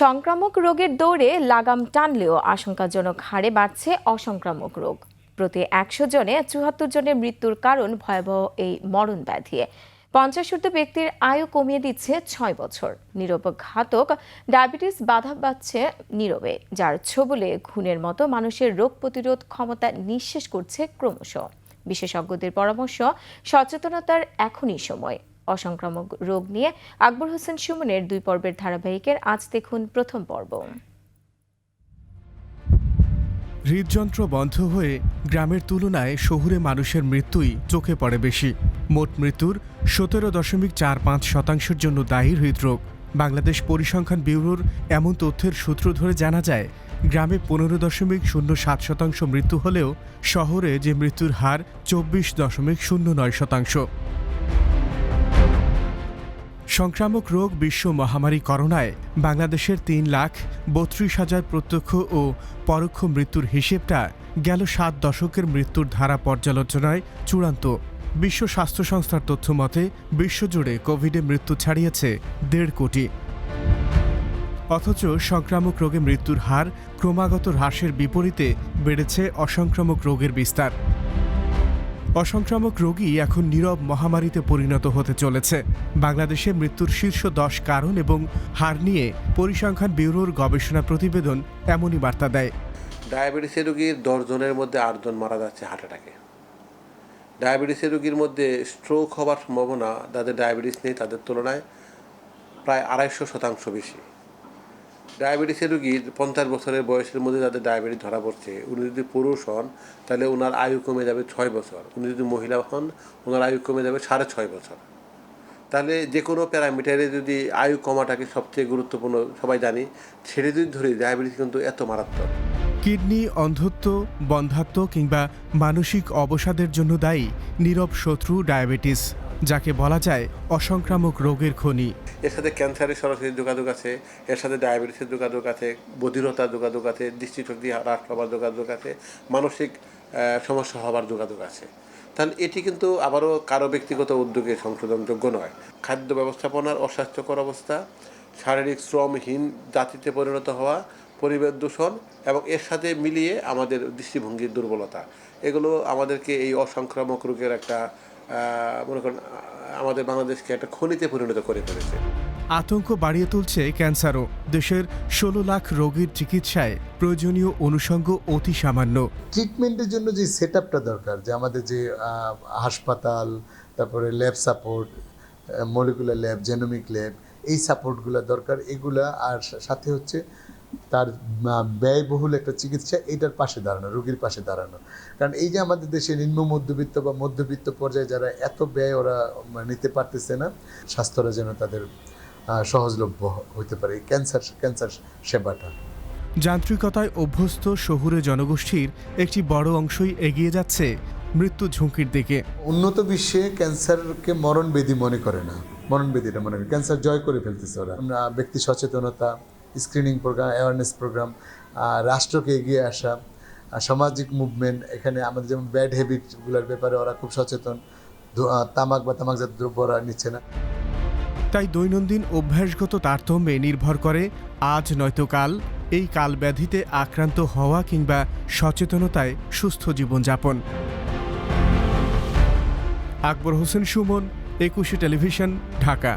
সংক্রামক রোগের দৌড়ে লাগাম টানলেও আশঙ্কাজনক হারে বাড়ছে অসংক্রামক রোগ। প্রতি একশো জনে চুয়াত্তর জনের মৃত্যুর কারণ ভয়াবহ এই মরণ ব্যাধি। পঞ্চাশ ঊর্ধ্ব ব্যক্তির আয়ু কমিয়ে দিচ্ছে ছয় বছর। নীরব ঘাতক ডায়াবেটিস বাধা পাচ্ছে নীরবে, যার ছবলে খুনের মতো মানুষের রোগ প্রতিরোধ ক্ষমতা নিঃশেষ করছে ক্রমশ। বিশেষজ্ঞদের পরামর্শ, সচেতনতার এখনই সময়। অসংক্রামক রোগ নিয়ে আকবর হোসেন সুমনের দুই পর্বের ধারাবাহিকের আজ দেখুন প্রথম পর্ব। হৃদযন্ত্র বন্ধ হয়ে গ্রামের তুলনায় শহুরে মানুষের মৃত্যুই চোখে পড়ে বেশি। মোট মৃত্যুর সতেরো দশমিক চার পাঁচ শতাংশের জন্য দায়ী হৃদরোগ। বাংলাদেশ পরিসংখ্যান ব্যুরোর এমন তথ্যের সূত্র ধরে জানা যায়, গ্রামে পনেরো দশমিক শূন্য সাত শতাংশ মৃত্যু হলেও শহরে যে মৃত্যুর হার চব্বিশ দশমিক শূন্য নয় শতাংশ। সংক্রামক রোগ বিশ্ব মহামারী করোনায় বাংলাদেশের তিন লাখ বত্রিশ হাজার প্রত্যক্ষ ও পরোক্ষ মৃত্যুর হিসেবটা গেল সাত দশকের মৃত্যুর ধারা পর্যালোচনায় চূড়ান্ত। বিশ্ব স্বাস্থ্য সংস্থার তথ্য মতে, বিশ্বজুড়ে কোভিডে মৃত্যু ছাড়িয়েছে দেড় কোটি। অথচ সংক্রামক রোগে মৃত্যুর হার ক্রমাগত হ্রাসের বিপরীতে বেড়েছে অসংক্রামক রোগের বিস্তার। অসংক্রামক রোগী এখন নীরব মহামারীতে পরিণত হতে চলেছে। বাংলাদেশে মৃত্যুর শীর্ষ দশ কারণ এবং হার নিয়ে পরিসংখ্যান ব্যুরোর গবেষণা প্রতিবেদন এমনই বার্তা দেয়। ডায়াবেটিসের রোগীর দশজনের মধ্যে আটজন মারা যাচ্ছে হার্ট অ্যাটাকে। ডায়াবেটিসের রোগীর মধ্যে স্ট্রোক হওয়ার সম্ভাবনা যাদের ডায়াবেটিস নেই তাদের তুলনায় প্রায় আড়াইশো শতাংশ বেশি। ডায়াবেটিসের রোগীর পঞ্চাশ বছরের বয়সের মধ্যে যাদের ডায়াবেটিস ধরা পড়ছে। উনি যদি পুরুষ হন, তাহলে ওনার আয়ু কমে যাবে ছয় বছর। উনি যদি মহিলা হন ওনার আয়ু কমে যাবে সাড়ে ছয় বছর। তাহলে যে কোনো প্যারামিটারে যদি আয়ু কমাটাকে সবচেয়ে গুরুত্বপূর্ণ, সবাই জানি, ছেড়ে যদি ধরি, ডায়াবেটিস কিন্তু এত মারাত্মক। কিডনি অন্ধত্ব বন্ধাত্ব কিংবা মানসিক অবসাদের জন্য দায়ী, নীরব শত্রু ডায়াবেটিস। যাকে বলা যায় অসংক্রামক রোগের খনি। এর সাথে ক্যান্সারের সরাসরি যোগাযোগ আছে, এর সাথে ডায়াবেটিসের যোগাযোগ আছে, বধিরতার যোগাযোগ আছে, দৃষ্টিশক্তি হ্রাস পাওয়ার যোগাযোগ আছে, মানসিক সমস্যা হওয়ার যোগাযোগ আছে। তাহলে এটি কিন্তু আবারও কারও ব্যক্তিগত উদ্যোগে সংশোধনযোগ্য নয়। খাদ্য ব্যবস্থাপনার অস্বাস্থ্যকর অবস্থা, শারীরিক শ্রমহীন, জাতিতে পরিণত হওয়া, পরিবেশ দূষণ এবং এর সাথে মিলিয়ে আমাদের দৃষ্টিভঙ্গির দুর্বলতা। এগুলো আমাদেরকে এই অসংক্রামক রোগের একটা মনে করেন আমাদের বাংলাদেশকে একটা খনিতে পরিণত করে ফেলেছে। আতঙ্ক বাড়িয়ে তুলছে ক্যান্সারও। দেশের ষোলো লাখ রোগীর চিকিৎসায় প্রয়োজনীয় অনুষঙ্গ অতি সামান্য। ট্রিটমেন্টের জন্য যে সেট আপটা দরকার যে আমাদের যে হাসপাতাল তারপরে lab support molecular lab genomic lab এই সাপোর্টগুলো দরকার। এগুলা আর সাথে হচ্ছে তার ব্যয়বহুল একটা চিকিৎসা এটার পাশে দাঁড়ানো রোগীর পাশে দাঁড়ানো। কারণ এই যে আমাদের দেশে নিম্ন মধ্যবিত্ত বা মধ্যবিত্ত পর্যায়ে যারা এত ব্যয় ওরা নিতে পারতেছে না স্বাস্থ্যরা যেন তাদের সহজলভ্য হতে পারে ক্যান্সার ক্যান্সার সেবাটা। যান্ত্রিকতায় অভ্যস্ত শহুরে জনগোষ্ঠীর একটি বড় অংশই এগিয়ে যাচ্ছে মৃত্যু ঝুঁকির দিকে। উন্নত বিশ্বে ক্যান্সারকে মরণবেদী মনে করে না। মরণবেদীটা মনে করে ক্যান্সার জয় করে ফেলতেছে ওরা। ব্যক্তি সচেতনতা স্ক্রিনিং প্রোগ্রাম অ্যাওয়ারনেস প্রোগ্রাম রাষ্ট্রকে এগিয়ে আসা সামাজিক মুভমেন্ট এখানে আমাদের যেমন ব্যাড হ্যাবিটগুলোর ব্যাপারে ওরা খুব সচেতন। তামাক বা তামাকজাত দ্রব্য ওরা নিচ্ছে না। তাই দৈনন্দিন অভ্যাসগত তারতম্যে নির্ভর করে আজ নয়তো কাল এই কাল ব্যাধিতে আক্রান্ত হওয়া কিংবা সচেতনতায় সুস্থ জীবনযাপন। আকবর হোসেন, সুমন, একুশে টেলিভিশন, ঢাকা।